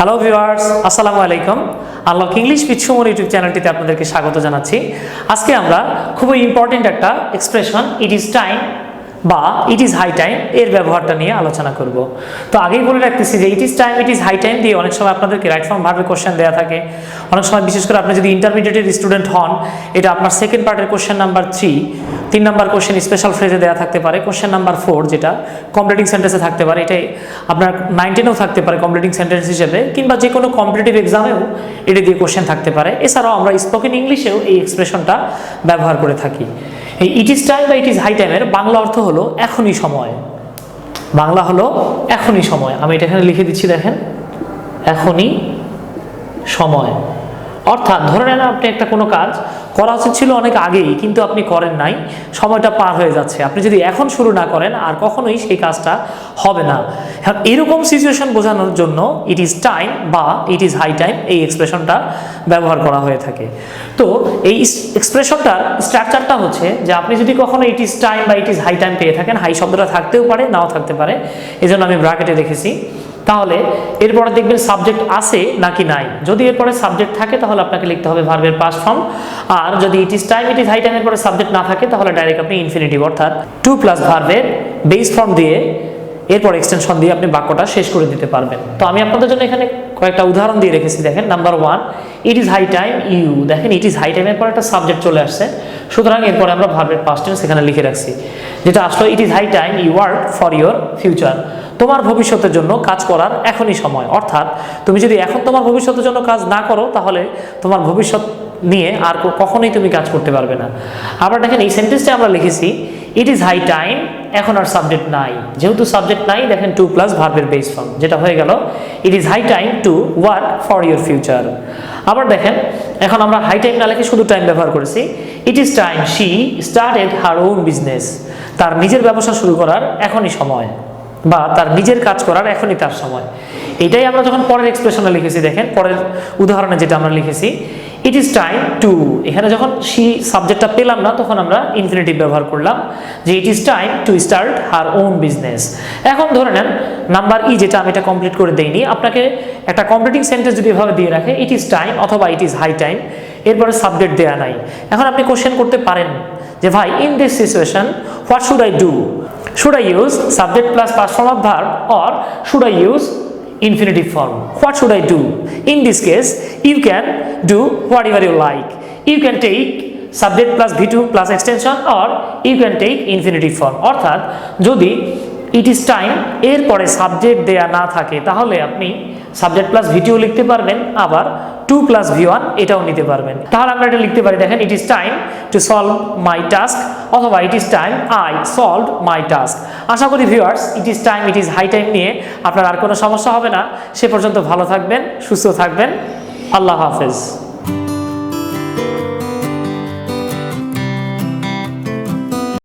Hello viewers আসসালামু আলাইকুম unlock English Suman YouTube চ্যানেলটিতে আপনাদেরকে স্বাগত জানাচ্ছি। আজকে আমরা খুবই ইম্পর্টেন্ট একটা এক্সপ্রেশন ইট ইজ টাইম বা ইট ইজ হাই টাইম এর ব্যবহারটা নিয়ে আলোচনা করব। তো আগেই বলে রাখতেছি যে it is time it is high time দিয়ে অনেক সময় আপনাদেরকে রাইট ফর্ম ভার্বের কোশ্চেন দেওয়া থাকে। অনেক সময় বিশেষ করে আপনি যদি ইন্টারমিডিয়েটের স্টুডেন্ট হন, এটা আপনার সেকেন্ড পার্টের কোশ্চেন নাম্বার থ্রি তিন নাম্বার কোশ্চেন স্পেশাল ফ্রেজে দেওয়া থাকতে পারে। কোশ্চেন নাম্বার ফোর যেটা কমপ্লিটিং সেন্টেন্সে থাকতে পারে, এটাই আপনার নাইনটিনেও থাকতে পারে কমপ্লিটিং সেন্টেন্স হিসেবে, কিংবা যে কোনো কম্পিটিটিভ এক্সামেও এটা দিয়ে কোশ্চেন থাকতে পারে। এছাড়াও আমরা স্পোকেন ইংলিশেও এই এক্সপ্রেশনটা ব্যবহার করে থাকি। এই ইট ইজ টাইম বা ইট ইজ হাই টাইমের বাংলা অর্থ হলো এখনই সময়। বাংলা হলো এখনই সময়। আমি এটা এখানে লিখে দিচ্ছি দেখেন। এখনই সময়। অর্থাৎ ধরে নেন আপনি একটা কোনো কাজ করা উচিত ছিল অনেক আগেই, কিন্তু আপনি করেন নাই, সময়টা পার হয়ে যাচ্ছে। আপনি যদি এখন শুরু না করেন, আর কখনোই সেই কাজটা হবে না। হ্যাঁ এরকম সিচুয়েশন বোঝানোর জন্য ইট ইজ টাইম বা ইট ইজ হাই টাইম এই এক্সপ্রেশনটা ব্যবহার করা হয়ে থাকে। তো এই এক্সপ্রেশনটার স্ট্রাকচারটা হচ্ছে যে আপনি যদি কখনো ইট ইজ টাইম বা ইট ইজ হাই টাইম পেয়ে থাকেন হাই শব্দটা থাকতেও পারে, নাও থাকতে পারে। এই জন্য আমি ব্র্যাকেটে রেখেছি। তাহলে এরপরে দেখবেন সাবজেক্ট আছে নাকি নাই। যদি এরপরে সাবজেক্ট থাকে, তাহলে আপনাকে লিখতে হবে ভার্বের পাস ফর্ম আর যদি it is time it is high টাইমের পরে সাবজেক্ট না থাকে, তাহলে ডাইরেক্ট আপনি ইনফিনিটিভ অর্থাৎ টু প্লাস ভার্বের বেস ফর্ম দিয়ে, এরপর এক্সটেনশন দিয়ে আপনি বাক্যটা শেষ করে দিতে পারবেন। তো আমি আপনাদের জন্য এখানে কয়েকটা উদাহরণ দিয়ে রেখেছি, দেখেন number one it is high time you দেখেন ইট ইজ হাই টাইমের পর একটা সাবজেক্ট চলে আসছে, সুতরাং এরপরে আমরা ভার্বের পাস্ট টেন্স এখানে লিখে রাখছি, যেটা আসলো it is high time you work for your future তোমার ভবিষ্যতের জন্য কাজ করার এখনই সময়, অর্থাৎ তুমি যদি এখন তোমার ভবিষ্যতের জন্য কাজ না করো, তাহলে তোমার ভবিষ্যৎ নিয়ে আর কখনোই তুমি কাজ করতে পারবে না। আবার দেখেন এই সেন্টেন্সটা আমরা লিখেছি ইট ইজ হাই টাইম এখন আর সাবজেক্ট নাই। যেহেতু সাবজেক্ট নাই, দেখেন টু প্লাস ভার্বের বেস ফর্ম যেটা হয়ে গেল it is high time to work for your future আবার দেখেন, এখন আমরা হাই টাইম না লিখে শুধু টাইম ব্যবহার করেছি it is time she started her own business তার নিজের ব্যবসা শুরু করার এখনই সময়, বা তার নিজের কাজ করার এখনই তার সময়। এটাই আমরা যখন পরের এক্সপ্রেশনে লিখেছি, দেখেন, পরের উদাহরণে যেটা আমরা লিখেছি ইট ইজ টাইম টু এখানে যখন সি সাবজেক্টটা পেলাম না, তখন আমরা ইনফিনিটিভ ব্যবহার করলাম, যে it is time to start her own business এখন ধরে নেন নাম্বার ই যেটা আমি এটা কমপ্লিট করে দেইনি, আপনাকে একটা কমপ্লিটিং সেন্টেন্স যদি এভাবে দিয়ে রাখে ইট ইজ টাইম অথবা ইট ইজ হাই টাইম এরপরে সাবজেক্ট দেয়া নাই। এখন আপনি কোশ্চেন করতে পারেন, যে ভাই in this situation what should I do should I use subject plus of verb or should I use infinitive form? What should I do? In this case, you can do whatever you like. You can take subject plus V2 plus extension or you can take infinitive form. অর্থাৎ যদি it is time এরপরে subject দেয়া না থাকে তাহলে আপনি subject plus ভিটিও লিখতে পারবেন আবার টু প্লাস ভি ওয়ান এটাও নিতে পারবেন তাহলে আমরা এটা লিখতে পারি দেখেন it is time to solve my task অথবা it is time I solve my task আশা করি viewers it is time it is high time নিয়ে আপনার আর কোনো সমস্যা হবে না। সে পর্যন্ত ভালো থাকবেন, সুস্থ থাকবেন। আল্লাহ হাফেজ।